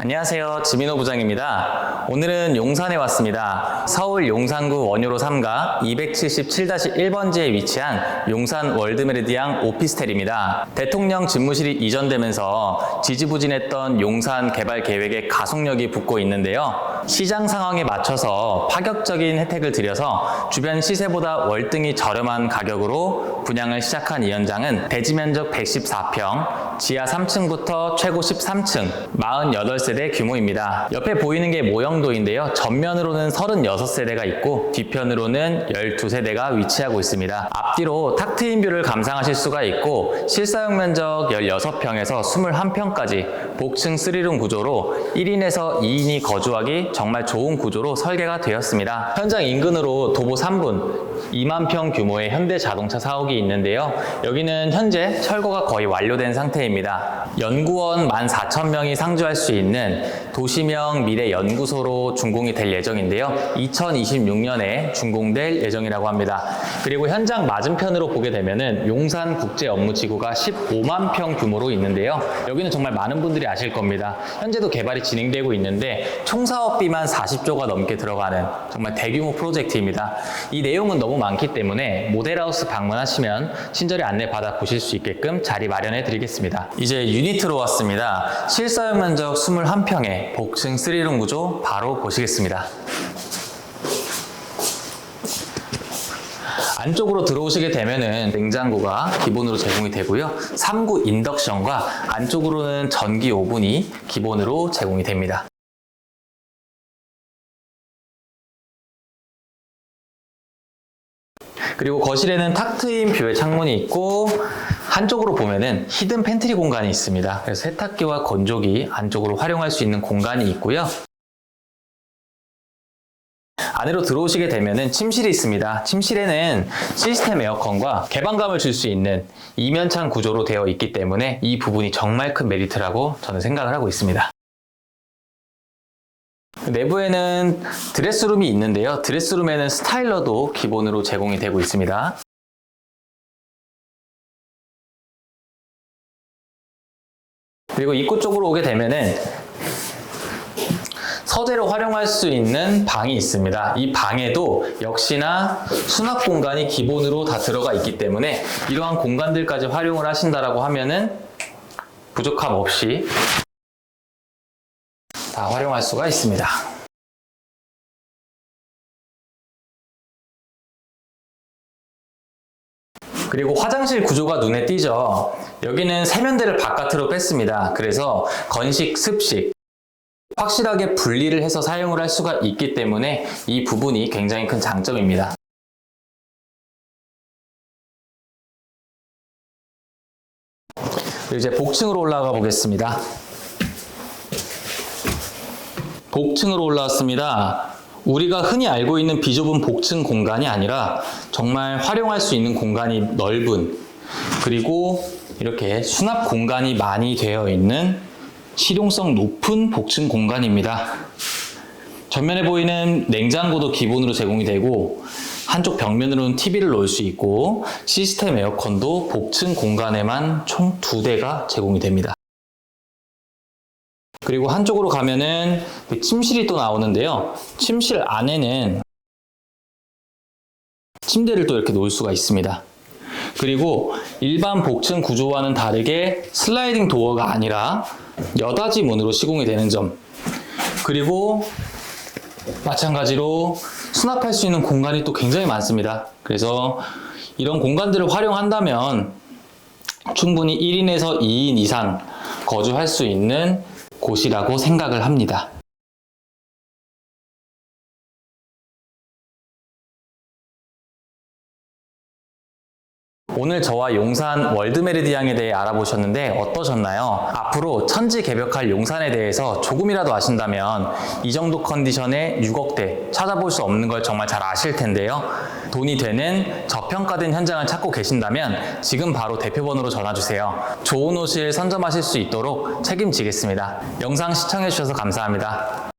안녕하세요. 지민호 부장입니다. 오늘은 용산에 왔습니다. 서울 용산구 원효로 3가 277-1번지에 위치한 용산 월드메리디앙 오피스텔입니다. 대통령 집무실이 이전되면서 지지부진했던 용산 개발 계획에 가속력이 붙고 있는데요. 시장 상황에 맞춰서 파격적인 혜택을 드려서 주변 시세보다 월등히 저렴한 가격으로 분양을 시작한 이 현장은 대지 면적 114평, 지하 3층부터 최고 13층, 48세대 규모입니다. 옆에 보이는 게 모형도인데요. 전면으로는 36세대가 있고 뒤편으로는 12세대가 위치하고 있습니다. 앞뒤로 탁 트인 뷰를 감상하실 수가 있고 실사용 면적 16평에서 21평까지 복층 3룸 구조로 1인에서 2인이 거주하기 정말 좋은 구조로 설계가 되었습니다. 현장 인근으로 도보 3분, 2만 평 규모의 현대 자동차 사옥이 있는데요. 여기는 현재 철거가 거의 완료된 상태입니다. 연구원 14,000명이 상주할 수 있는 도시명 미래연구소로 준공이 될 예정인데요. 2026년에 준공될 예정이라고 합니다. 그리고 현장 맞은편으로 보게 되면은 용산 국제 업무지구가 15만 평 규모로 있는데요. 여기는 정말 많은 분들이 아실 겁니다. 현재도 개발이 진행되고 있는데 총 사업비만 40조가 넘게 들어가는 정말 대규모 프로젝트입니다. 이 내용은 너무 많기 때문에 모델하우스 방문하시면 친절히 안내 받아 보실 수 있게끔 자리 마련해 드리겠습니다. 이제 유니트로 왔습니다. 실사용 면적 21평에 복층 3룸 구조 바로 보시겠습니다. 안쪽으로 들어오시게 되면은 냉장고가 기본으로 제공이 되고요. 3구 인덕션과 안쪽으로는 전기 오븐이 기본으로 제공이 됩니다. 그리고 거실에는 탁 트인 뷰의 창문이 있고 한쪽으로 보면은 히든 팬트리 공간이 있습니다. 그래서 세탁기와 건조기 안쪽으로 활용할 수 있는 공간이 있고요. 안으로 들어오시게 되면은 침실이 있습니다. 침실에는 시스템 에어컨과 개방감을 줄 수 있는 이면창 구조로 되어 있기 때문에 이 부분이 정말 큰 메리트라고 저는 생각을 하고 있습니다. 내부에는 드레스룸이 있는데요. 드레스룸에는 스타일러도 기본으로 제공이 되고 있습니다. 그리고 입구 쪽으로 오게 되면은 서재로 활용할 수 있는 방이 있습니다. 이 방에도 역시나 수납 공간이 기본으로 다 들어가 있기 때문에 이러한 공간들까지 활용을 하신다라고 하면은 부족함 없이 다 활용할 수가 있습니다. 그리고 화장실 구조가 눈에 띄죠. 여기는 세면대를 바깥으로 뺐습니다. 그래서 건식, 습식, 확실하게 분리를 해서 사용을 할 수가 있기 때문에 이 부분이 굉장히 큰 장점입니다. 이제 복층으로 올라가 보겠습니다. 복층으로 올라왔습니다. 우리가 흔히 알고 있는 비좁은 복층 공간이 아니라 정말 활용할 수 있는 공간이 넓은 그리고 이렇게 수납 공간이 많이 되어 있는 실용성 높은 복층 공간입니다. 전면에 보이는 냉장고도 기본으로 제공이 되고 한쪽 벽면으로는 TV를 놓을 수 있고 시스템 에어컨도 복층 공간에만 총 두 대가 제공이 됩니다. 그리고 한쪽으로 가면은 침실이 또 나오는데요. 침실 안에는 침대를 또 이렇게 놓을 수가 있습니다. 그리고 일반 복층 구조와는 다르게 슬라이딩 도어가 아니라 여닫이 문으로 시공이 되는 점. 그리고 마찬가지로 수납할 수 있는 공간이 또 굉장히 많습니다. 그래서 이런 공간들을 활용한다면 충분히 1인에서 2인 이상 거주할 수 있는 곳이라고 생각을 합니다. 오늘 저와 용산 월드메리디앙에 대해 알아보셨는데 어떠셨나요? 앞으로 천지 개벽할 용산에 대해서 조금이라도 아신다면 이 정도 컨디션에 6억대 찾아볼 수 없는 걸 정말 잘 아실 텐데요. 돈이 되는 저평가된 현장을 찾고 계신다면 지금 바로 대표번호로 전화주세요. 좋은 옷을 선점하실 수 있도록 책임지겠습니다. 영상 시청해주셔서 감사합니다.